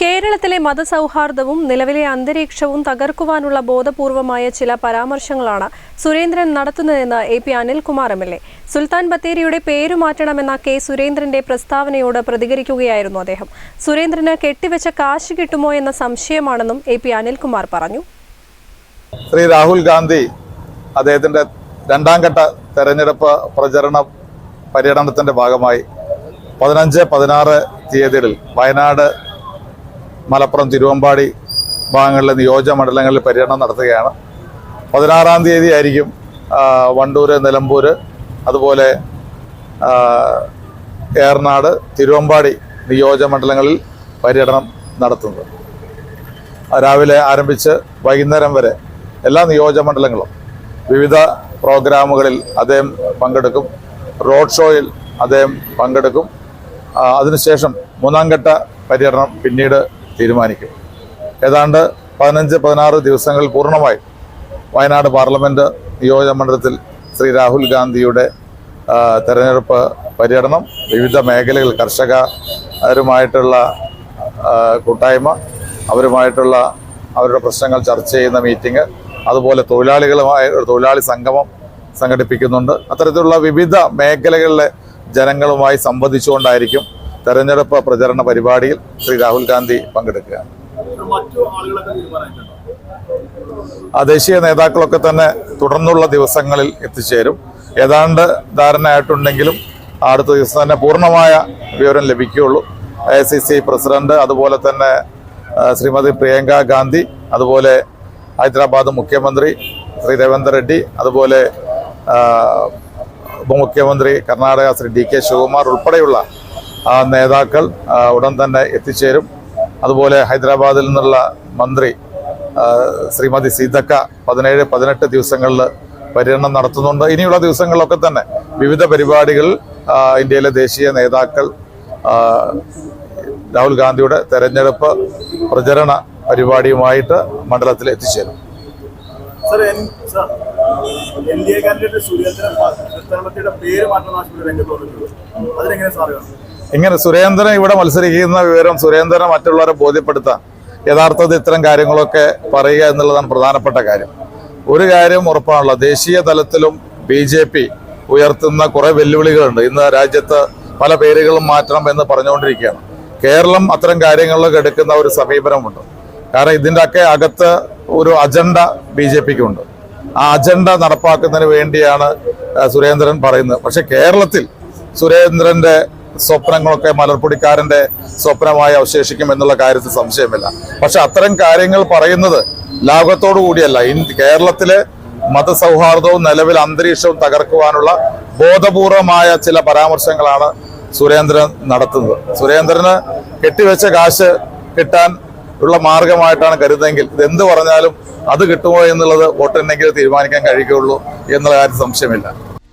കേരളത്തിലെ മതസൗഹാർദ്ദവും നിലവിലെ അന്തരീക്ഷവും തകർക്കുവാനുള്ള ബോധപൂർവമായ ചില പരാമർശങ്ങളാണ് സുരേന്ദ്രൻ നടത്തുന്നതെന്ന് A P Anilkumar M L A. Sultan ബത്തേരിയുടെ പേരു മാറ്റണമെന്ന കെ സുരേന്ദ്രന്റെ പ്രസ്താവനയോട് പ്രതികരിക്കുകയായിരുന്നു അദ്ദേഹം. സുരേന്ദ്രന് കെട്ടിവെച്ച കാശ് കിട്ടുമോ എന്ന സംശയമാണെന്നും എ പി അനിൽകുമാർ പറഞ്ഞു. ശ്രീ രാഹുൽ ഗാന്ധി അദ്ദേഹത്തിന്റെ രണ്ടാം ഘട്ട തെരഞ്ഞെടുപ്പ് പ്രചരണ പര്യടനത്തിന്റെ ഭാഗമായി പതിനഞ്ച് പതിനാറ് തീയതികളിൽ വയനാട് മലപ്പുറം തിരുവമ്പാടി ഭാഗങ്ങളിലെ നിയോജക മണ്ഡലങ്ങളിൽ പര്യടനം നടത്തുകയാണ്. പതിനാറാം തീയതി ആയിരിക്കും വണ്ടൂർ നിലമ്പൂർ അതുപോലെ ഏറനാട് തിരുവമ്പാടി നിയോജക മണ്ഡലങ്ങളിൽ പര്യടനം നടത്തുന്നത്. രാവിലെ ആരംഭിച്ച് വൈകുന്നേരം വരെ എല്ലാ നിയോജക മണ്ഡലങ്ങളും വിവിധ പ്രോഗ്രാമുകളിൽ അദ്ദേഹം പങ്കെടുക്കും. റോഡ് ഷോയിൽ അദ്ദേഹം പങ്കെടുക്കും. അതിനുശേഷം മൂന്നാം ഘട്ട പര്യടനം പിന്നീട് തീരുമാനിക്കും. ഏതാണ്ട് പതിനഞ്ച് പതിനാറ് ദിവസങ്ങളിൽ പൂർണമായി വയനാട് പാർലമെന്റ് നിയോജക മണ്ഡലത്തിൽ ശ്രീ രാഹുൽ ഗാന്ധിയുടെ തെരഞ്ഞെടുപ്പ് പര്യടനം വിവിധ മേഖലകൾ കർഷകരുമായിട്ടുള്ള കൂട്ടായ്മ അവരുമായിട്ടുള്ള അവരുടെ പ്രശ്നങ്ങൾ ചർച്ച ചെയ്യുന്ന മീറ്റിംഗ് അതുപോലെ തൊഴിലാളികളുമായ തൊഴിലാളി സംഗമം സംഘടിപ്പിക്കുന്നുണ്ട്. അത്തരത്തിലുള്ള വിവിധ മേഖലകളിലെ ജനങ്ങളുമായി സംവദിച്ചുകൊണ്ടായിരിക്കും തെരഞ്ഞെടുപ്പ് പ്രചരണ പരിപാടിയിൽ ശ്രീ രാഹുൽ ഗാന്ധി പങ്കെടുക്കുകയാണ്. ആ ദേശീയ നേതാക്കളൊക്കെ തന്നെ തുടർന്നുള്ള ദിവസങ്ങളിൽ എത്തിച്ചേരും. ഏതാണ്ട് ധാരണയായിട്ടുണ്ടെങ്കിലും അടുത്ത ദിവസം തന്നെ പൂർണമായ വിവരം ലഭിക്കുകയുള്ളൂ. ഐ സി സി പ്രസിഡന്റ് അതുപോലെ തന്നെ ശ്രീമതി പ്രിയങ്ക ഗാന്ധി അതുപോലെ ഹൈദരാബാദ് മുഖ്യമന്ത്രി ശ്രീ രവീന്ദ്ര റെഡ്ഡി അതുപോലെ ഉപമുഖ്യമന്ത്രി കർണാടക ശ്രീ ഡി കെ ശിവകുമാർ ഉൾപ്പെടെയുള്ള നേതാക്കൾ ഉടൻ തന്നെ എത്തിച്ചേരും അതുപോലെ ഹൈദരാബാദിൽ നിന്നുള്ള മന്ത്രി ശ്രീമതി സീതക്ക പതിനേഴ് പതിനെട്ട് ദിവസങ്ങളിൽ പര്യടനം നടത്തുന്നുണ്ട് ഇനിയുള്ള ദിവസങ്ങളിലൊക്കെ തന്നെ വിവിധ പരിപാടികൾ ഇന്ത്യയിലെ ദേശീയ നേതാക്കൾ രാഹുൽ ഗാന്ധിയുടെ തെരഞ്ഞെടുപ്പ് പ്രചരണ പരിപാടിയുമായിട്ട് മണ്ഡലത്തിൽ എത്തിച്ചേരും N- D A candidate Surendran പേര് മാറ്റം രംഗത്ത് അതിനെങ്ങനെ കാണും? ഇങ്ങനെ സുരേന്ദ്രൻ ഇവിടെ മത്സരിക്കുന്ന വിവരം സുരേന്ദ്രനെ മറ്റുള്ളവരെ ബോധ്യപ്പെടുത്താൻ യഥാർത്ഥത്തിൽ ഇത്തരം കാര്യങ്ങളൊക്കെ പറയുക എന്നുള്ളതാണ് പ്രധാനപ്പെട്ട കാര്യം. ഒരു കാര്യം ഉറപ്പാണല്ലോ ദേശീയ തലത്തിലും ബി ജെ പി ഉയർത്തുന്ന കുറേ വെല്ലുവിളികളുണ്ട്. ഇന്ന് രാജ്യത്ത് പല പേരുകളും മാറ്റണം എന്ന് പറഞ്ഞുകൊണ്ടിരിക്കുകയാണ്. കേരളം അത്തരം കാര്യങ്ങളിലൊക്കെ എടുക്കുന്ന ഒരു സമീപനമുണ്ട്. കാരണം ഇതിന്റെ ഒക്കെ അകത്ത് ഒരു അജണ്ട ബി ജെ പിക്കുണ്ട്. ആ അജണ്ട നടപ്പാക്കുന്നതിന് വേണ്ടിയാണ് സുരേന്ദ്രൻ പറയുന്നത്. പക്ഷെ കേരളത്തിൽ സുരേന്ദ്രന്റെ സ്വപ്നങ്ങളൊക്കെ മലർപ്പൊടിക്കാരന്റെ സ്വപ്നമായി അവശേഷിക്കും എന്നുള്ള കാര്യത്തിൽ സംശയമില്ല. പക്ഷെ അത്തരം കാര്യങ്ങൾ പറയുന്നത് ലാഭത്തോടു കൂടിയല്ല. കേരളത്തിലെ മതസൗഹാർദ്ദവും നിലവിൽ അന്തരീക്ഷവും തകർക്കുവാനുള്ള ബോധപൂർവമായ ചില പരാമർശങ്ങളാണ് സുരേന്ദ്രൻ നടത്തുന്നത്. സുരേന്ദ്രന് കെട്ടിവെച്ച കാശ് കിട്ടാൻ ഉള്ള മാർഗമായിട്ടാണ് കരുതെങ്കിൽ ഇത് എന്ത് പറഞ്ഞാലും അത് കിട്ടുമോ എന്നുള്ളത് വോട്ടെണ്ണെങ്കിൽ തീരുമാനിക്കാൻ കഴിയുകയുള്ളൂ എന്നുള്ള കാര്യം സംശയമില്ല.